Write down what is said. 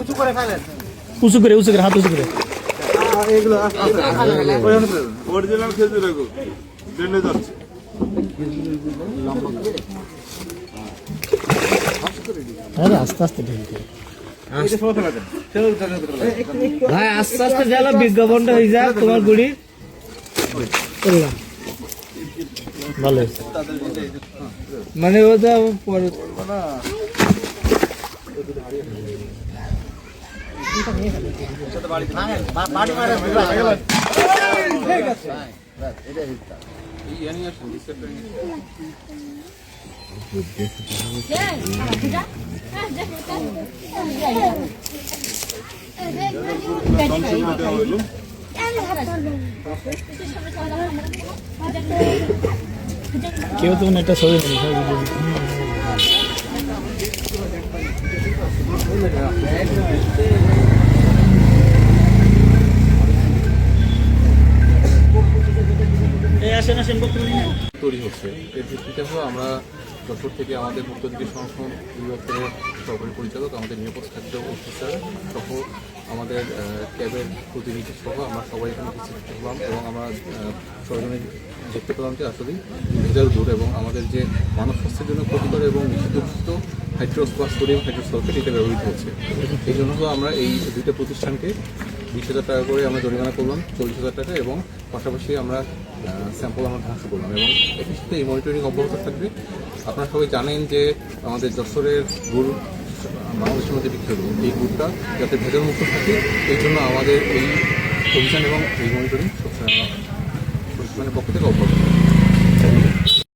উঁচু করে ফেলেন উঁচু করে উঁচু করে হাত উঁচু করে। অরিজিনাল খেজুর যাচ্ছে। আরে আস্তে আস্তে ঢেল করে। ভাই আস্তে আস্তে গেল বিজ্ঞাপনটা হয়ে যায় তোমার গুড়ি। করলাম ভালো মানে ওটা পরে কেউ তো একটা ছবি তৈরি হচ্ছে। এর ভিত্তিতে হলো আমরা যশোর থেকে আমাদের ভুক্তদিকে সংরক্ষণ বিভাগের সহকারী পরিচালক আমাদের নিরাপদ খাদ্য অফিসার সহ আমাদের ক্যাবের প্রতিনিধি সহ আমরা সবাই এখানে উপস্থিত হলাম এবং আমরা আহ, সরজনে দেখতে পেলাম যে আসলে ভেজাল দুধ এবং আমাদের যে মানব স্বাস্থ্যের জন্য ক্ষতিকর এবং নিষিদ্ধ হাইড্রোস বা সোডিয়াম হাইড্রোসালফেট এটা ব্যবহৃত হচ্ছে। এই জন্য আমরা এই দুইটা প্রতিষ্ঠানকে বিশ হাজার টাকা করে আমরা জরিমানা করলাম, চল্লিশ হাজার টাকা এবং পাশাপাশি আমরা স্যাম্পল আমরা ধ্বংস করলাম এবং একই সাথে এই মনিটরিং অব্যাহত থাকবে। আপনারা সবাই জানেন যে আমাদের যশোরের গুড়, বাংলাদেশের মধ্যে বিখ্যাত এই গুড়টা যাতে ভেজাল মুক্ত থাকে, এই জন্য আমাদের এই অভিযান এবং এই মনিটরিং মানে পক্ষ থেকে অব্যাহত